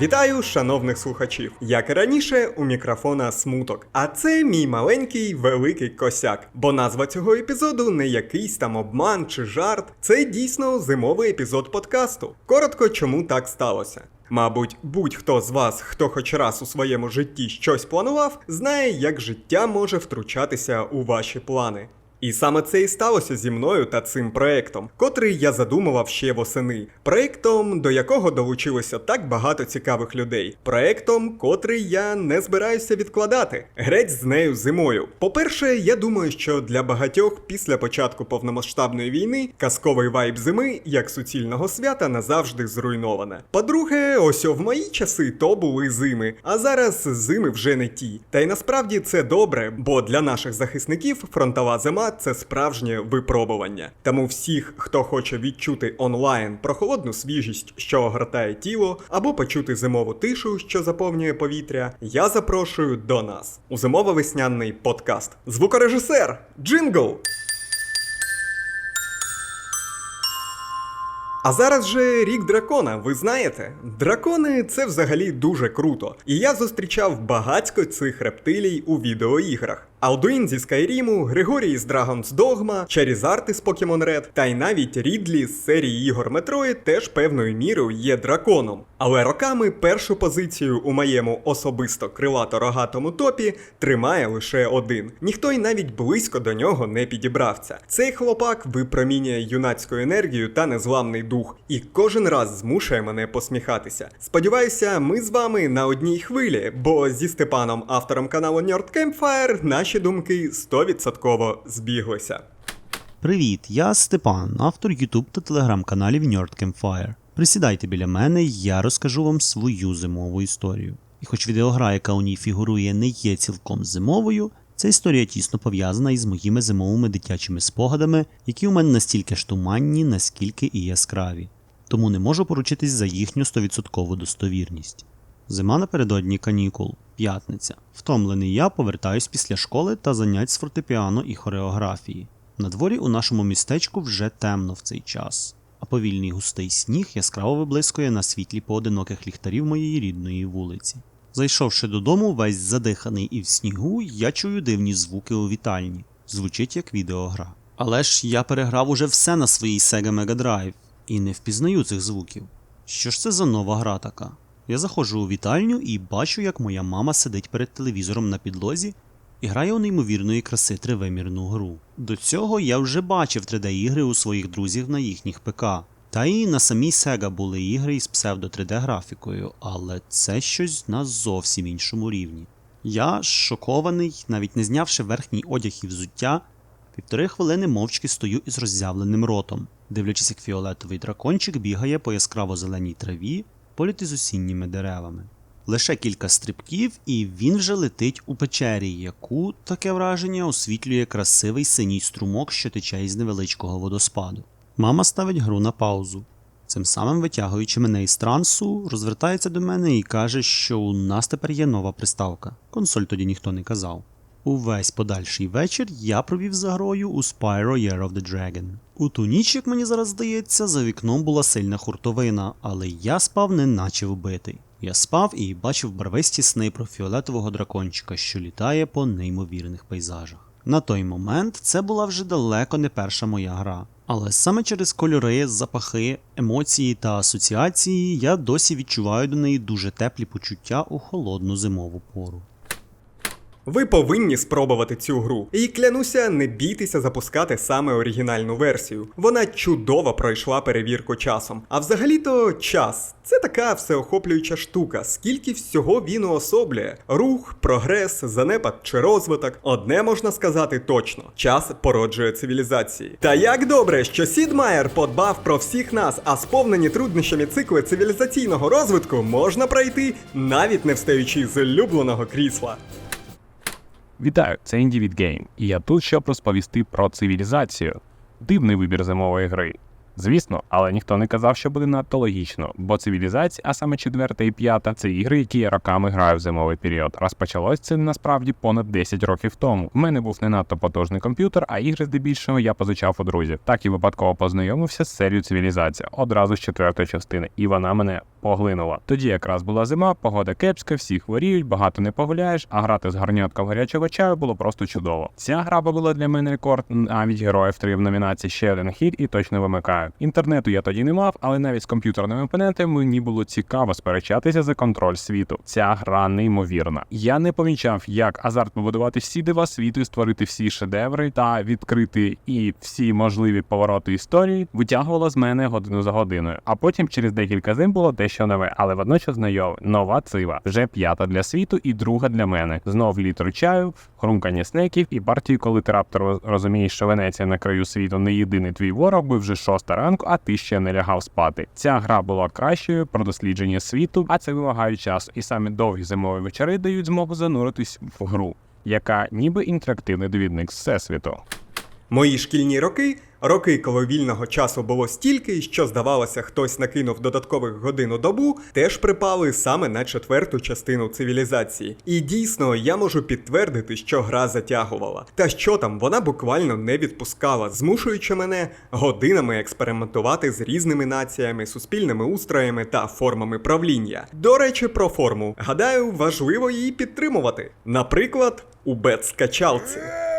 Вітаю, шановних слухачів! Як і раніше, у мікрофона смуток. А це мій маленький великий косяк. Бо назва цього епізоду не якийсь там обман чи жарт. Це дійсно зимовий епізод подкасту. Коротко, чому так сталося. Мабуть, будь-хто з вас, хто хоч раз у своєму житті щось планував, знає, як життя може втручатися у ваші плани. І саме це і сталося зі мною та цим проектом, котрий я задумував ще восени. Проектом, до якого долучилося так багато цікавих людей. Проектом, котрий я не збираюся відкладати. Грець з нею зимою. По-перше, я думаю, що для багатьох після початку повномасштабної війни казковий вайб зими, як суцільного свята, назавжди зруйноване. По-друге, ось в мої часи то були зими, а зараз зими вже не ті. Та й насправді це добре, бо для наших захисників фронтова зима це справжнє випробування. Тому всіх, хто хоче відчути онлайн прохолодну свіжість, що огортає тіло, або почути зимову тишу, що заповнює повітря, я запрошую до нас у зимово-весняний подкаст. Звукорежисер Джингл! А зараз же рік дракона, ви знаєте? Дракони це взагалі дуже круто. І я зустрічав багатько цих рептилій у відеоіграх. Алдуїн зі Скайріму, Григорій з Dragon's Dogma, Charizard із Pokemon Red, та й навіть Рідлі з серії ігор Metroid теж певною мірою є драконом. Але роками першу позицію у моєму особисто крилато-рогатому топі тримає лише один. Ніхто й навіть близько до нього не підібрався. Цей хлопак випромінює юнацьку енергію та незламний дух, і кожен раз змушує мене посміхатися. Сподіваюся, ми з вами на одній хвилі, бо зі Степаном, автором каналу Nerd Campfire, наші думки 100% збіглися. Привіт, я Степан, автор YouTube та телеграм-каналів Nerd Campfire. Присідайте біля мене, я розкажу вам свою зимову історію. І хоч відеогра, яка у ній фігурує, не є цілком зимовою, ця історія тісно пов'язана із моїми зимовими дитячими спогадами, які у мене настільки ж туманні, наскільки і яскраві. Тому не можу поручитись за їхню 100% достовірність. Зима напередодні канікул, п'ятниця. Втомлений я повертаюсь після школи та занять з фортепіано і хореографії. На дворі у нашому містечку вже темно в цей час, а повільний густий сніг яскраво виблискує на світлі поодиноких ліхтарів моєї рідної вулиці. Зайшовши додому, весь задиханий і в снігу, я чую дивні звуки у вітальні. Звучить як відеогра. Але ж я переграв уже все на своїй Sega Mega Drive і не впізнаю цих звуків. Що ж це за нова гра така? Я заходжу у вітальню і бачу, як моя мама сидить перед телевізором на підлозі і грає у неймовірної краси тривимірну гру. До цього я вже бачив 3D-ігри у своїх друзів на їхніх ПК. Та і на самій Sega були ігри із псевдо 3D графікою, але це щось на зовсім іншому рівні. Я шокований, навіть не знявши верхній одяг і взуття, півтори хвилини мовчки стою із роззявленим ротом, дивлячись, як фіолетовий дракончик бігає по яскраво зеленій траві, поряд із осінніми деревами. Лише кілька стрибків, і він вже летить у печері, яку таке враження освітлює красивий синій струмок, що тече із невеличкого водоспаду. Мама ставить гру на паузу. Цим самим витягуючи мене із трансу, розвертається до мене і каже, що у нас тепер є нова приставка. Консоль тоді ніхто не казав. Увесь подальший вечір я провів за грою у Spyro Year of the Dragon. У ту ніч, як мені зараз здається, за вікном була сильна хуртовина, але я спав неначе вбитий. Я спав і бачив барвисті сни про фіолетового дракончика, що літає по неймовірних пейзажах. На той момент це була вже далеко не перша моя гра. Але саме через кольори, запахи, емоції та асоціації я досі відчуваю до неї дуже теплі почуття у холодну зимову пору. Ви повинні спробувати цю гру. І клянуся, не бійтеся запускати саме оригінальну версію. Вона чудово пройшла перевірку часом. А взагалі-то час це така всеохоплююча штука, скільки всього він уособлює: рух, прогрес, занепад чи розвиток. Одне можна сказати точно: час породжує цивілізації. Та як добре, що Сід Майер подбав про всіх нас, а сповнені труднощами цикли цивілізаційного розвитку можна пройти, навіть не встаючи з улюбленого крісла. Вітаю, це Indie Game, і я тут, щоб розповісти про цивілізацію. Дивний вибір зимової гри. Звісно, але ніхто не казав, що буде надто логічно, бо цивілізація, а саме четверта і п'ята, це ігри, які я роками граю в зимовий період. Розпочалось це насправді понад 10 років тому. У мене був не надто потужний комп'ютер, а ігри здебільшого я позичав у друзів. Так і випадково познайомився з серією цивілізація одразу з четвертої частини, і вона мене поглинула. Тоді якраз була зима, погода кепська, всі хворіють, багато не погуляєш, а грати з гарнятком гарячого чаю було просто чудово. Ця гра побила для мене рекорд, навіть героїв 3 в номінації ще один хід і точно вимикаю. Інтернету я тоді не мав, але навіть з комп'ютерними опонентами мені було цікаво сперечатися за контроль світу. Ця гра неймовірна. Я не помічав, як азарт побудувати всі дива світу і створити всі шедеври та відкрити і всі можливі повороти історії витягувала з мене годину за годиною. А потім через декілька зим було дещо нове, але водночас знайоме. Нова цива, вже п'ята для світу і друга для мене. Знов літр чаю, хрумкання снеків і партію, коли ти раптом розумієш, що Венеція на краю світу не єдиний твій ворог, бо вже шоста ранку, а ти ще не лягав спати. Ця гра була кращою про дослідження світу, а це вимагає часу, і саме довгі зимові вечори дають змогу зануритись в гру, яка ніби інтерактивний довідник всесвіту. Мої шкільні роки, роки, коли вільного часу було стільки, що здавалося, хтось накинув додаткових годин у добу, теж припали саме на четверту частину цивілізації. І дійсно, я можу підтвердити, що гра затягувала. Та що там, вона буквально не відпускала, змушуючи мене годинами експериментувати з різними націями, суспільними устроями та формами правління. До речі, про форму. Гадаю, важливо її підтримувати. Наприклад, у бет-скачалці.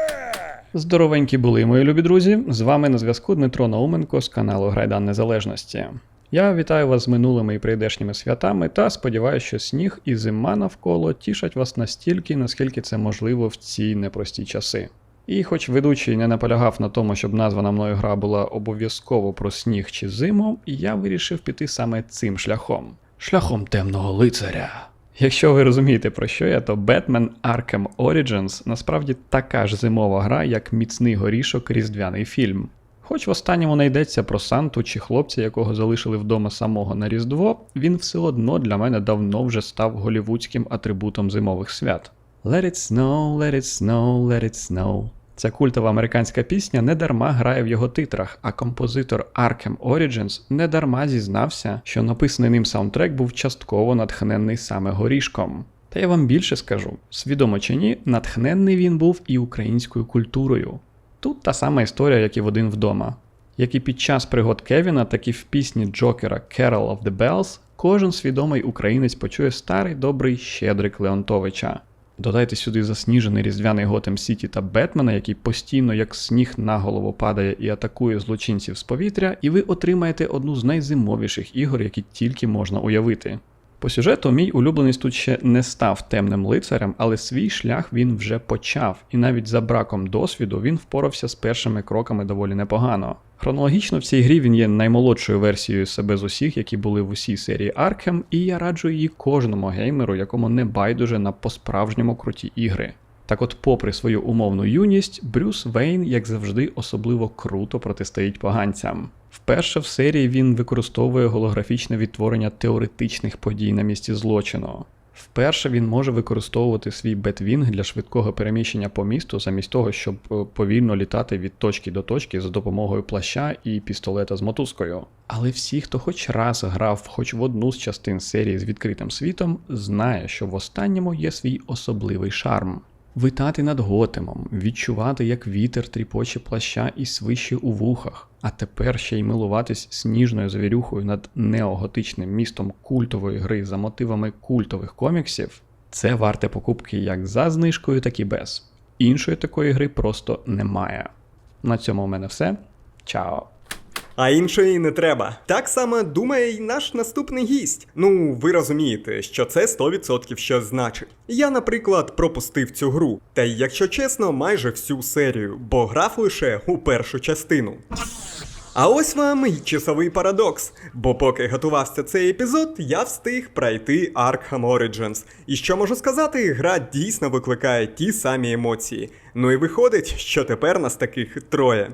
Здоровенькі були, мої любі друзі. З вами на зв'язку Дмитро Науменко з каналу Грайдан Незалежності. Я вітаю вас з минулими і прийдешніми святами та сподіваюся, що сніг і зима навколо тішать вас настільки, наскільки це можливо в ці непрості часи. І хоч ведучий не наполягав на тому, щоб названа мною гра була обов'язково про сніг чи зиму, я вирішив піти саме цим шляхом шляхом темного лицаря. Якщо ви розумієте про що я, то Batman Arkham Origins насправді така ж зимова гра, як міцний горішок різдвяний фільм. Хоч в останньому не йдеться про Санту чи хлопця, якого залишили вдома самого на Різдво, він все одно для мене давно вже став голівудським атрибутом зимових свят. Let it snow, let it snow, let it snow. Ця культова американська пісня не дарма грає в його титрах, а композитор Arkham Origins не дарма зізнався, що написаний ним саундтрек був частково натхненний саме горішком. Та я вам більше скажу: свідомо чи ні, натхненний він був і українською культурою. Тут та сама історія, як і в один вдома. Як і під час пригод Кевіна, так і в пісні Джокера Carol of the Bells кожен свідомий українець почує старий добрий Щедрик Леонтовича. Додайте сюди засніжений різдвяний Готем Сіті та Бетмена, який постійно як сніг на голову падає і атакує злочинців з повітря, і ви отримаєте одну з найзимовіших ігор, які тільки можна уявити. По сюжету мій улюблений тут ще не став темним лицарем, але свій шлях він вже почав, і навіть за браком досвіду він впорався з першими кроками доволі непогано. Хронологічно в цій грі він є наймолодшою версією себе з усіх, які були в усій серії Arkham, і я раджу її кожному геймеру, якому не байдуже на по-справжньому круті ігри. Так от, попри свою умовну юність, Брюс Вейн, як завжди, особливо круто протистоїть поганцям. Вперше в серії він використовує голографічне відтворення теоретичних подій на місці злочину. Вперше він може використовувати свій бетвінг для швидкого переміщення по місту, замість того, щоб е, повільно літати від точки до точки за допомогою плаща і пістолета з мотузкою. Але всі, хто хоч раз грав хоч в одну з частин серії з відкритим світом, знає, що в останньому є свій особливий шарм. Витати над готемом, відчувати, як вітер тріпоче плаща і свище у вухах, а тепер ще й милуватись сніжною завірюхою над неоготичним містом культової гри за мотивами культових коміксів, це варте покупки як за знижкою, так і без. Іншої такої гри просто немає. На цьому у мене все. Чао! А іншої не треба. Так само думає й наш наступний гість. Ну, ви розумієте, що це 100% щось значить. Я, наприклад, пропустив цю гру, та й якщо чесно, майже всю серію, бо грав лише у першу частину. А ось вам і часовий парадокс, бо поки готувався цей епізод, я встиг пройти Arkham Origins. І що можу сказати, гра дійсно викликає ті самі емоції. Ну і виходить, що тепер нас таких троє.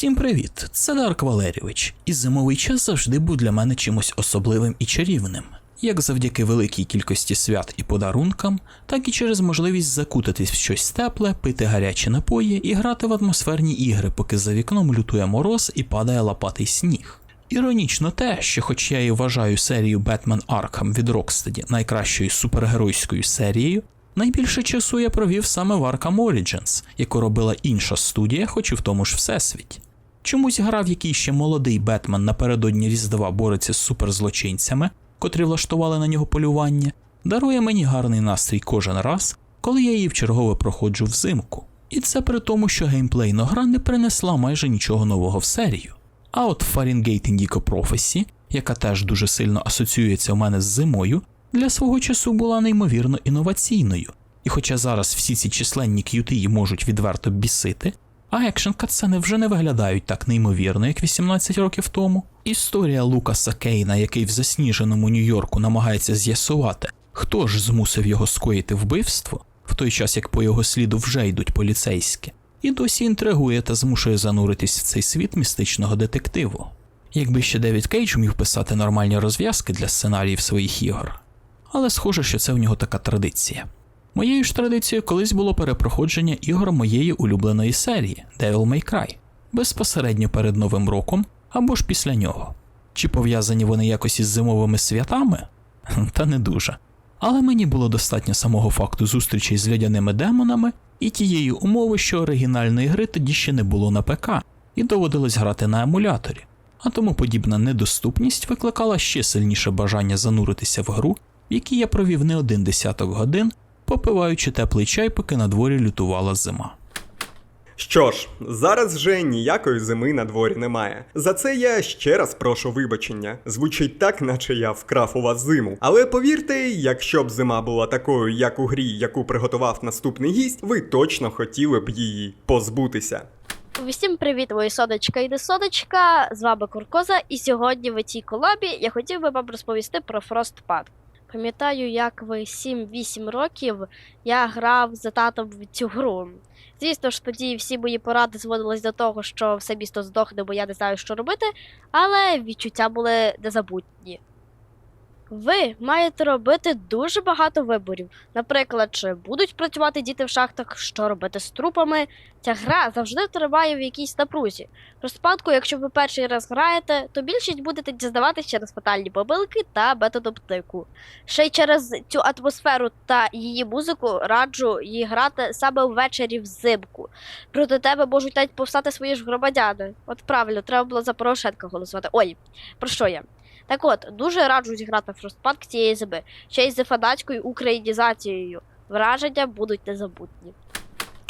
Всім привіт! Це Дарк Валерійович, і зимовий час завжди був для мене чимось особливим і чарівним. Як завдяки великій кількості свят і подарункам, так і через можливість закутатись в щось тепле, пити гарячі напої і грати в атмосферні ігри, поки за вікном лютує мороз і падає лопатий сніг. Іронічно те, що, хоч я і вважаю серію Batman Arkham від Rocksteady найкращою супергеройською серією, найбільше часу я провів саме в Arkham Origins, яку робила інша студія, хоч і в тому ж всесвіті. Чомусь гра, в якій ще молодий Бетмен напередодні Різдва бореться з суперзлочинцями, котрі влаштували на нього полювання, дарує мені гарний настрій кожен раз, коли я її вчергове проходжу взимку. І це при тому, що геймплейна гра не принесла майже нічого нового в серію. А от Fahrenheit Indigo Prophecy, яка теж дуже сильно асоціюється у мене з зимою, для свого часу була неймовірно інноваційною. І хоча зараз всі ці численні її можуть відверто бісити, а екшн катсцени вже не виглядають так неймовірно, як 18 років тому. Історія Лукаса Кейна, який в засніженому Нью-Йорку намагається з'ясувати, хто ж змусив його скоїти вбивство, в той час як по його сліду вже йдуть поліцейські, і досі інтригує та змушує зануритись в цей світ містичного детективу. Якби ще Девід Кейдж міг писати нормальні розв'язки для сценаріїв своїх ігор. Але схоже, що це в нього така традиція. Моєю ж традицією колись було перепроходження ігор моєї улюбленої серії Devil May Cry, безпосередньо перед Новим роком або ж після нього. Чи пов'язані вони якось із зимовими святами? Та не дуже. Але мені було достатньо самого факту зустрічей з льодяними демонами і тієї умови, що оригінальної гри тоді ще не було на ПК, і доводилось грати на емуляторі. А тому подібна недоступність викликала ще сильніше бажання зануритися в гру, в якій я провів не один десяток годин, попиваючи теплий чай, поки на дворі лютувала зима. Що ж, зараз вже ніякої зими на дворі немає. За це я ще раз прошу вибачення. Звучить так, наче я вкрав у вас зиму. Але повірте, якщо б зима була такою, як у грі, яку приготував наступний гість, ви точно хотіли б її позбутися. Усім привіт, мої содочка і не содочка. З вами Куркоза, і сьогодні в цій колабі я хотів би вам розповісти про Frostpunk. Пам'ятаю, як в 7-8 років я грав за татом в цю гру. Звісно ж, тоді всі мої поради зводились до того, що все місто здохне, бо я не знаю, що робити, але відчуття були незабутні. Ви маєте робити дуже багато виборів. Наприклад, чи будуть працювати діти в шахтах, що робити з трупами. Ця гра завжди триває в якійсь напрузі. При спадку, якщо ви перший раз граєте, то більшість будете дізнаватися через фатальні помилки та методом тику. Ще й через цю атмосферу та її музику раджу її грати саме ввечері взимку. Проти тебе можуть навіть повстати свої ж громадяни. От правильно, треба було за Порошенка голосувати. Ой, про що я? Так от, дуже раджу зіграти в Frostpunk цієї зими, ще й з фанатською українізацією. Враження будуть незабутні.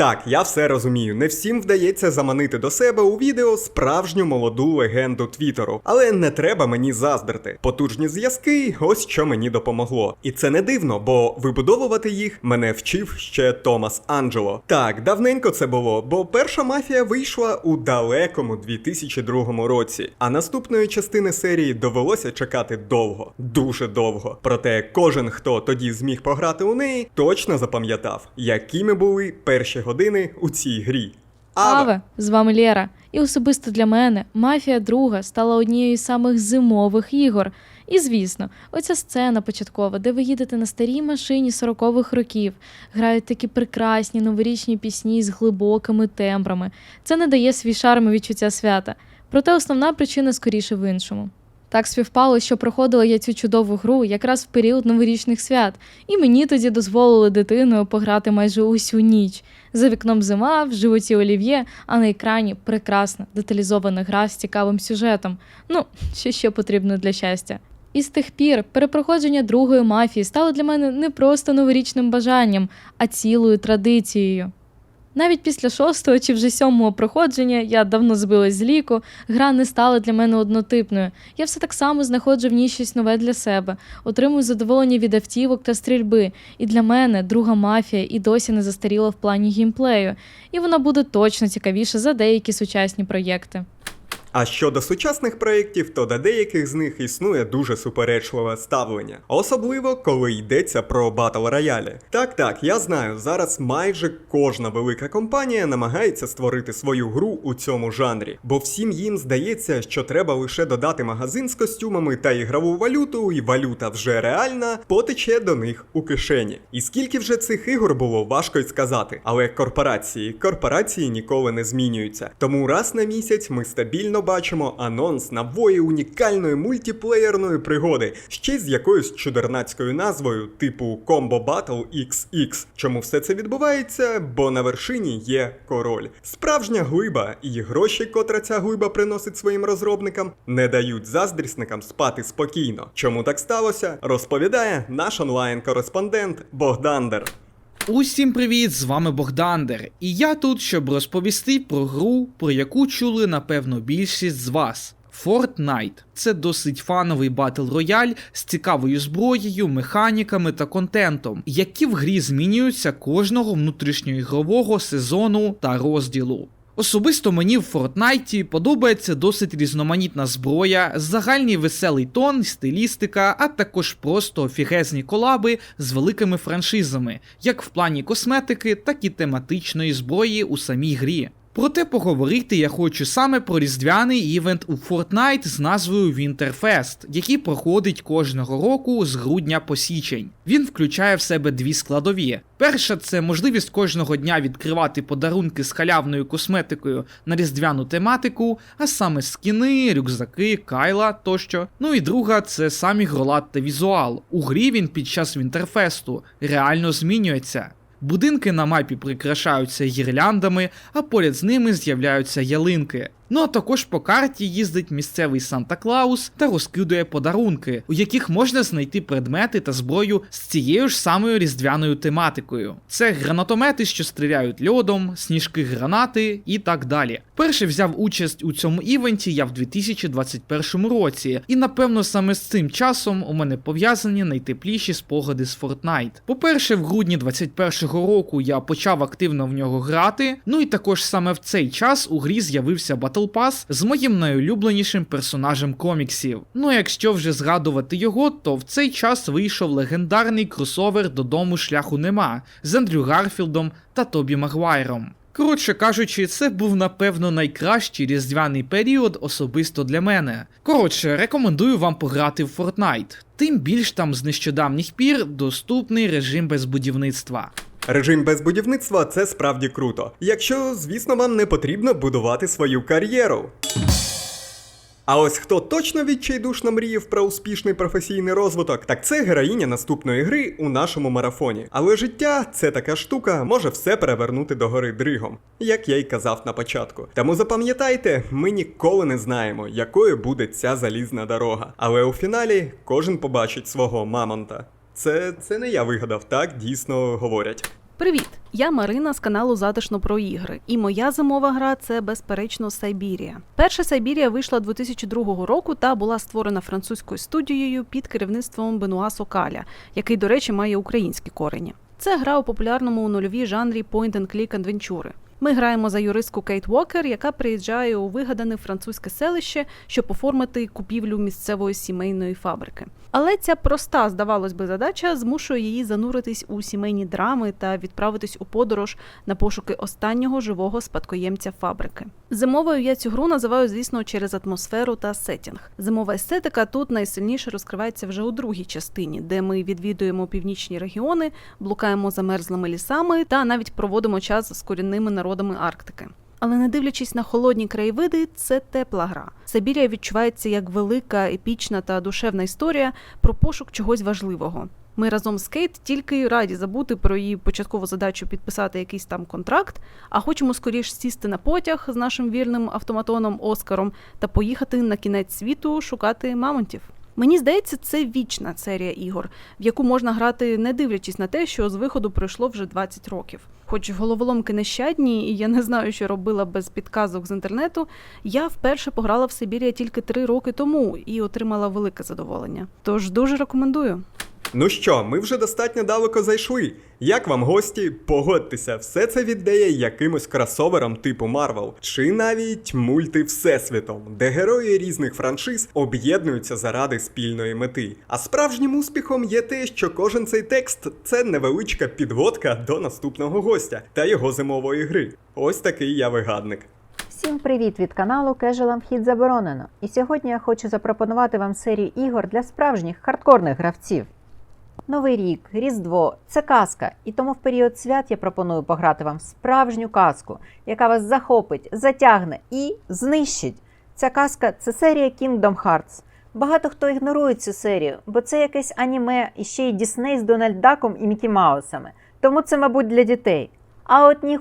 Так, я все розумію. Не всім вдається заманити до себе у відео справжню молоду легенду Твіттеру. Але не треба мені заздрити. Потужні зв'язки, ось що мені допомогло. І це не дивно, бо вибудовувати їх мене вчив ще Томас Анджело. Так, давненько це було, бо перша мафія вийшла у далекому 2002 році. А наступної частини серії довелося чекати довго, дуже довго. Проте кожен, хто тоді зміг пограти у неї, точно запам'ятав, якими були перші години у цій грі. Аве, з вами Лєра. І особисто для мене мафія друга стала однією з самих зимових ігор. І звісно, оця сцена початкова, де ви їдете на старій машині 40-х років, грають такі прекрасні новорічні пісні з глибокими тембрами. Це не дає свій шарм і відчуття свята. Проте основна причина скоріше в іншому. Так співпало, що проходила я цю чудову гру якраз в період новорічних свят, і мені тоді дозволили дитиною пограти майже усю ніч. За вікном зима, в животі олів'є, а на екрані прекрасна деталізована гра з цікавим сюжетом. Ну, що ще потрібно для щастя. І з тих пір перепроходження другої мафії стало для мене не просто новорічним бажанням, а цілою традицією. Навіть після шостого чи вже сьомого проходження я давно збилась з ліку, гра не стала для мене однотипною. Я все так само знаходжу в ній щось нове для себе, отримую задоволення від автівок та стрільби. І для мене друга мафія і досі не застаріла в плані геймплею, і вона буде точно цікавіша за деякі сучасні проєкти. А щодо сучасних проєктів, то до деяких з них існує дуже суперечливе ставлення, особливо коли йдеться про батл роялі. Так, так, я знаю, зараз майже кожна велика компанія намагається створити свою гру у цьому жанрі, бо всім їм здається, що треба лише додати магазин з костюмами та ігрову валюту, і валюта вже реальна потече до них у кишені. І скільки вже цих ігор було, важко й сказати. Але корпорації, корпорації ніколи не змінюються. Тому раз на місяць ми стабільно точно бачимо анонс нової унікальної мультиплеєрної пригоди, ще з якоюсь чудернацькою назвою, типу Combo Battle XX. Чому все це відбувається? Бо на вершині є король. Справжня глиба, і гроші, котра ця глиба приносить своїм розробникам, не дають заздрісникам спати спокійно. Чому так сталося? Розповідає наш онлайн-кореспондент Богдандер. Усім привіт! З вами Богдандер, і я тут, щоб розповісти про гру, про яку чули напевно більшість з вас. Fortnite – це досить фановий батл рояль з цікавою зброєю, механіками та контентом, які в грі змінюються кожного внутрішньоігрового сезону та розділу. Особисто мені в Фортнайті подобається досить різноманітна зброя, загальний веселий тон, стилістика, а також просто офігезні колаби з великими франшизами, як в плані косметики, так і тематичної зброї у самій грі. Проте поговорити я хочу саме про різдвяний івент у Fortnite з назвою Winterfest, який проходить кожного року з грудня по січень. Він включає в себе дві складові. Перша це можливість кожного дня відкривати подарунки з халявною косметикою на різдвяну тематику, а саме скіни, рюкзаки, кайла тощо. Ну і друга це сам ігролад та візуал. У грі він під час Вінтерфесту реально змінюється. Будинки на мапі прикрашаються гірляндами, а поряд з ними з'являються ялинки. Ну а також по карті їздить місцевий Санта Клаус та розкидує подарунки, у яких можна знайти предмети та зброю з цією ж самою різдвяною тематикою. Це гранатомети, що стріляють льодом, сніжки гранати і так далі. Перше взяв участь у цьому івенті я в 2021 році, і напевно саме з цим часом у мене пов'язані найтепліші спогади з Fortnite. По-перше, в грудні 21-го року я почав активно в нього грати. Ну і також саме в цей час у грі з'явився Battle Pass з моїм найулюбленішим персонажем коміксів. Ну якщо вже згадувати його, то в цей час вийшов легендарний кросовер додому шляху нема з Ендрю Гарфілдом та Тобі Магуайром. Коротше кажучи, це був напевно найкращий різдвяний період особисто для мене. Коротше, рекомендую вам пограти в Fortnite. Тим більш там з нещодавніх пір доступний режим без будівництва. Режим без будівництва це справді круто. Якщо, звісно, вам не потрібно будувати свою кар'єру. А ось хто точно відчайдушно мріяв про успішний професійний розвиток, так це героїня наступної гри у нашому марафоні. Але життя це така штука, може все перевернути догори дригом, як я й казав на початку. Тому запам'ятайте, ми ніколи не знаємо, якою буде ця залізна дорога. Але у фіналі кожен побачить свого мамонта. Це, це не я вигадав, так дійсно говорять. Привіт! Я Марина з каналу Затишно про ігри, і моя зимова гра це безперечно Сайбірія. Перша Сайбірія вийшла 2002 року та була створена французькою студією під керівництвом Бенуа Сокаля, який, до речі, має українські корені. Це гра у популярному у нульовій жанрі point-and-click адвенчури. Ми граємо за юристку Кейт Уокер, яка приїжджає у вигадане французьке селище, щоб оформити купівлю місцевої сімейної фабрики. Але ця проста, здавалось би, задача змушує її зануритись у сімейні драми та відправитись у подорож на пошуки останнього живого спадкоємця фабрики. Зимовою я цю гру називаю, звісно, через атмосферу та сетінг. Зимова естетика тут найсильніше розкривається вже у другій частині, де ми відвідуємо північні регіони, блукаємо замерзлими лісами та навіть проводимо час з корінними народами Арктики. Але не дивлячись на холодні краєвиди, це тепла гра. Сибірія відчувається як велика, епічна та душевна історія про пошук чогось важливого. Ми разом з Кейт тільки раді забути про її початкову задачу підписати якийсь там контракт, а хочемо скоріш сісти на потяг з нашим вірним автоматоном Оскаром та поїхати на кінець світу шукати мамонтів. Мені здається, це вічна серія ігор, в яку можна грати, не дивлячись на те, що з виходу пройшло вже 20 років. Хоч головоломки нещадні, і я не знаю, що робила без підказок з інтернету, я вперше пограла в Сибірія тільки три роки тому і отримала велике задоволення. Тож дуже рекомендую. Ну що, ми вже достатньо далеко зайшли. Як вам гості? Погодьтеся, все це віддає якимось кросоверам типу Марвел, чи навіть мульти Всесвітом, де герої різних франшиз об'єднуються заради спільної мети. А справжнім успіхом є те, що кожен цей текст це невеличка підводка до наступного гостя та його зимової гри. Ось такий я вигадник. Всім привіт від каналу Casual Вхід заборонено. І сьогодні я хочу запропонувати вам серію ігор для справжніх хардкорних гравців. Новий рік, Різдво це казка, і тому в період свят я пропоную пограти вам справжню казку, яка вас захопить, затягне і знищить. Ця казка це серія Kingdom Hearts. Багато хто ігнорує цю серію, бо це якесь аніме і ще й Дісней з Дональд Даком і Мікі Маусами. Тому це, мабуть, для дітей. А от ні.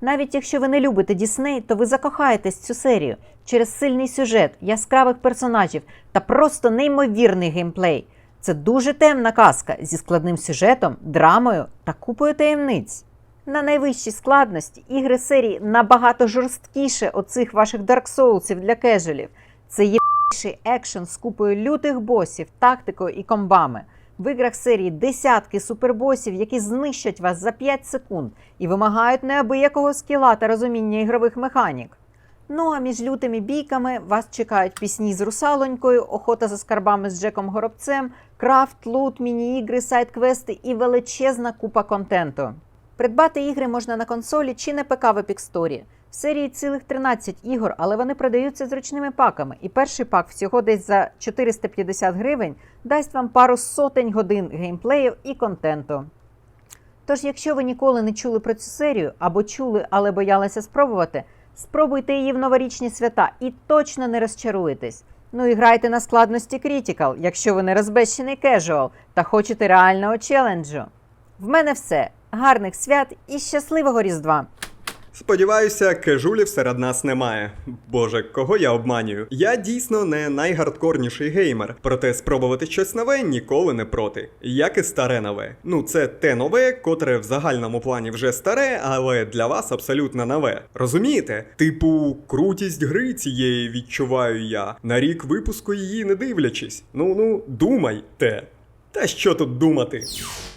Навіть якщо ви не любите Дісней, то ви закохаєтесь цю серію через сильний сюжет, яскравих персонажів та просто неймовірний геймплей. Це дуже темна казка зі складним сюжетом, драмою та купою таємниць. На найвищій складності ігри серії набагато жорсткіше оцих ваших Soulsів для кежелів. Це єбейший екшен з купою лютих босів, тактикою і комбами. В іграх серії десятки супербосів, які знищать вас за 5 секунд і вимагають неабиякого скіла та розуміння ігрових механік. Ну а між лютими бійками вас чекають пісні з русалонькою, охота за скарбами з Джеком Горобцем, крафт, лут, міні-ігри, сайт-квести і величезна купа контенту. Придбати ігри можна на консолі чи на ПК в Epic Store. В серії цілих 13 ігор, але вони продаються зручними паками. І перший пак всього десь за 450 гривень дасть вам пару сотень годин геймплею і контенту. Тож, якщо ви ніколи не чули про цю серію або чули, але боялися спробувати, спробуйте її в новорічні свята і точно не розчаруєтесь. Ну і грайте на складності Critical, якщо ви не розбещений кежуал та хочете реального челенджу. В мене все. Гарних свят і щасливого Різдва! Сподіваюся, кежулів серед нас немає. Боже, кого я обманюю? Я дійсно не найгардкорніший геймер, проте спробувати щось нове ніколи не проти. Як і старе нове. Ну, це те нове, котре в загальному плані вже старе, але для вас абсолютно нове. Розумієте? Типу, крутість гри цієї відчуваю я. На рік випуску її не дивлячись. Ну ну, думайте. Та що тут думати?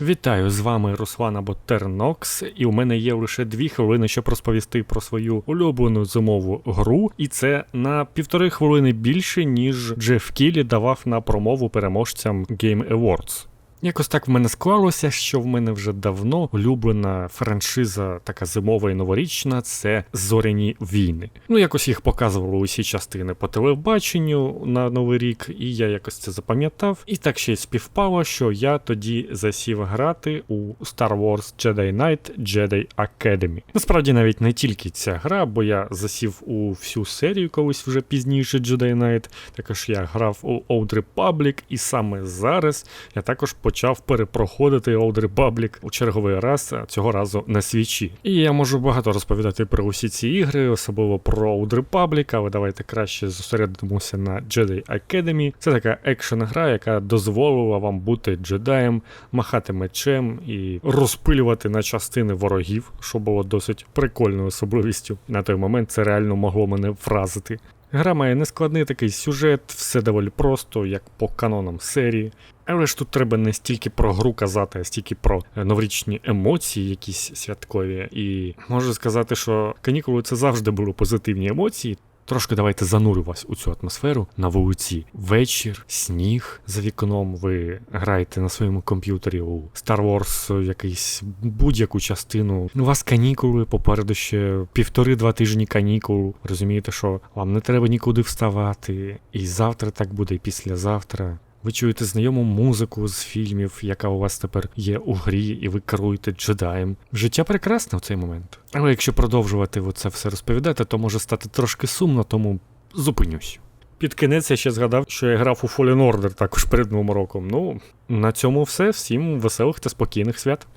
Вітаю, з вами Руслан або Тернокс, і у мене є лише дві хвилини, щоб розповісти про свою улюблену зимову гру, і це на півтори хвилини більше, ніж Джеф Кілі давав на промову переможцям Game Awards. Якось так в мене склалося, що в мене вже давно улюблена франшиза, така зимова і новорічна, це зоряні війни. Ну, якось їх показували усі частини по телебаченню на Новий рік, і я якось це запам'ятав. І так ще й співпало, що я тоді засів грати у Star Wars Jedi Knight Jedi Academy. Насправді навіть не тільки ця гра, бо я засів у всю серію колись вже пізніше Jedi Knight, також я грав у Old Republic, і саме зараз я також почав перепроходити Old Republic у черговий раз, цього разу на свічі. І я можу багато розповідати про усі ці ігри, особливо про Old Republic, але давайте краще зосередимося на Jedi Academy. Це така екшен гра, яка дозволила вам бути джедаєм, махати мечем і розпилювати на частини ворогів, що було досить прикольною особливістю. На той момент це реально могло мене вразити. Гра має нескладний такий сюжет, все доволі просто, як по канонам серії. Але ж тут треба не стільки про гру казати, а стільки про е, новорічні емоції, якісь святкові. І можу сказати, що канікули це завжди були позитивні емоції. Трошки давайте занурю вас у цю атмосферу на вулиці. Вечір, сніг за вікном. Ви граєте на своєму комп'ютері у Star Wars якийсь будь-яку частину. У вас канікули, попереду ще півтори-два тижні канікул. Розумієте, що вам не треба нікуди вставати. І завтра так буде, і післязавтра. Ви чуєте знайому музику з фільмів, яка у вас тепер є у грі, і ви керуєте джедаєм. Життя прекрасне в цей момент. Але якщо продовжувати це все розповідати, то може стати трошки сумно, тому зупинюсь. Під кінець я ще згадав, що я грав у Fallen Order також перед новим роком. Ну, на цьому все. Всім веселих та спокійних свят.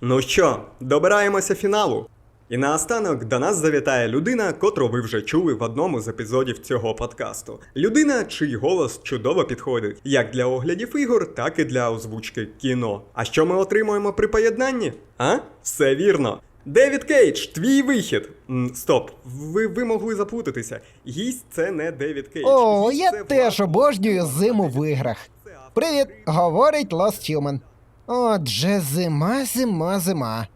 Ну що, добираємося фіналу. І наостанок до нас завітає людина, котру ви вже чули в одному з епізодів цього подкасту. Людина, чий голос чудово підходить як для оглядів ігор, так і для озвучки кіно. А що ми отримуємо при поєднанні? А? Все вірно. Девід Кейдж, твій вихід. М, стоп, ви, ви могли заплутатися. Гість це не Девід Кейдж. О, Гість я це теж Влад обожнюю зиму в іграх. Це автор Привіт, говорить Lost Human. Отже, зима, зима, зима.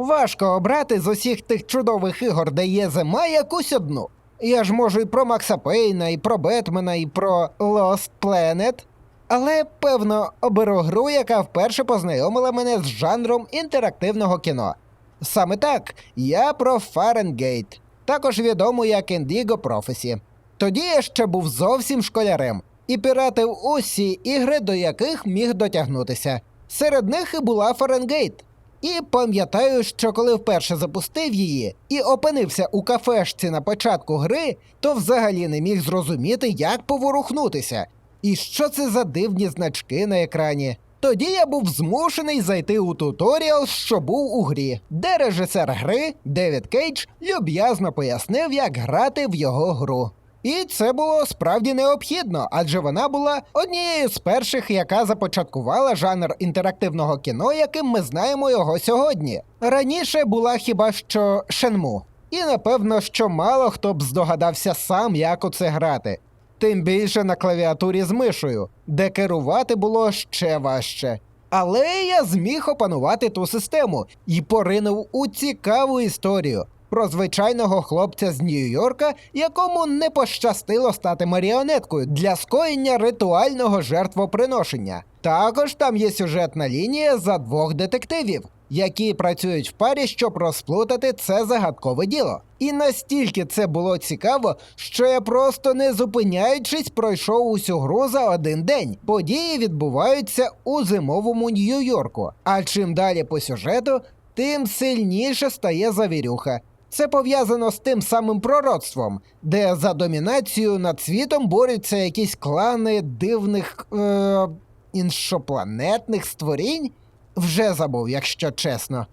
Важко обрати з усіх тих чудових ігор, де є зима, якусь одну. Я ж можу і про Макса Пейна, і про Бетмена, і про Lost Planet. Але, певно, оберу гру, яка вперше познайомила мене з жанром інтерактивного кіно. Саме так, я про Фаренгейт, також відому як Indigo Prophecy. Тоді я ще був зовсім школярем і піратив усі ігри, до яких міг дотягнутися. Серед них і була Фаренгейт. І пам'ятаю, що коли вперше запустив її і опинився у кафешці на початку гри, то взагалі не міг зрозуміти, як поворухнутися, і що це за дивні значки на екрані. Тоді я був змушений зайти у туторіал, що був у грі, де режисер гри Девід Кейдж люб'язно пояснив, як грати в його гру. І це було справді необхідно, адже вона була однією з перших, яка започаткувала жанр інтерактивного кіно, яким ми знаємо його сьогодні. Раніше була хіба що Шенму. І напевно, що мало хто б здогадався сам, як у це грати. Тим більше на клавіатурі з мишою, де керувати було ще важче. Але я зміг опанувати ту систему і поринув у цікаву історію про звичайного хлопця з Нью-Йорка, якому не пощастило стати маріонеткою для скоєння ритуального жертвоприношення. Також там є сюжетна лінія за двох детективів, які працюють в парі, щоб розплутати це загадкове діло. І настільки це було цікаво, що я просто не зупиняючись пройшов усю гру за один день. Події відбуваються у зимовому Нью-Йорку. А чим далі по сюжету, тим сильніше стає завірюха. Це пов'язано з тим самим пророцтвом, де за домінацію над світом борються якісь клани дивних е- іншопланетних створінь. Вже забув, якщо чесно.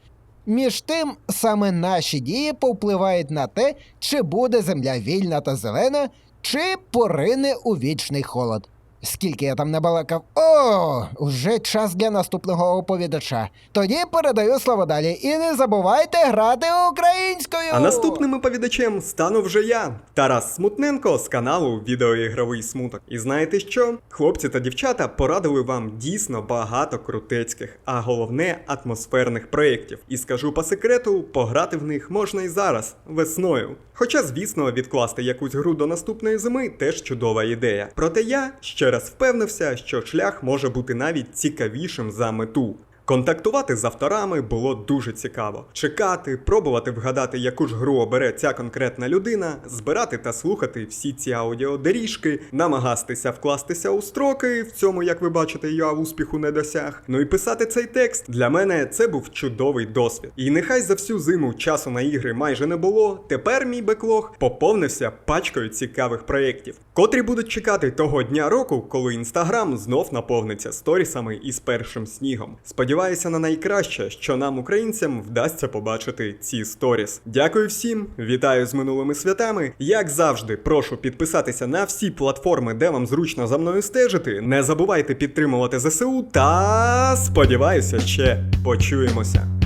Між тим, саме наші дії повпливають на те, чи буде земля вільна та зелена, чи порине у вічний холод. Скільки я там набалакав. О, вже час для наступного оповідача. Тоді передаю слово далі. І не забувайте грати українською. А наступним оповідачем стану вже я, Тарас Смутненко з каналу Відеоігровий Смуток. І знаєте що? Хлопці та дівчата порадили вам дійсно багато крутецьких, а головне атмосферних проєктів. І скажу по секрету, пограти в них можна і зараз, весною. Хоча, звісно, відкласти якусь гру до наступної зими теж чудова ідея. Проте я раз впевнився, що шлях може бути навіть цікавішим за мету. Контактувати з авторами було дуже цікаво. Чекати, пробувати вгадати, яку ж гру обере ця конкретна людина, збирати та слухати всі ці аудіодоріжки, намагатися вкластися у строки. В цьому, як ви бачите, я успіху не досяг. Ну і писати цей текст для мене це був чудовий досвід. І нехай за всю зиму часу на ігри майже не було. Тепер мій беклог поповнився пачкою цікавих проєктів, котрі будуть чекати того дня року, коли інстаграм знов наповниться сторісами із першим снігом. Сподіваюся на найкраще, що нам, українцям, вдасться побачити ці сторіс. Дякую всім, вітаю з минулими святами. Як завжди, прошу підписатися на всі платформи, де вам зручно за мною стежити. Не забувайте підтримувати ЗСУ та сподіваюся, ще почуємося.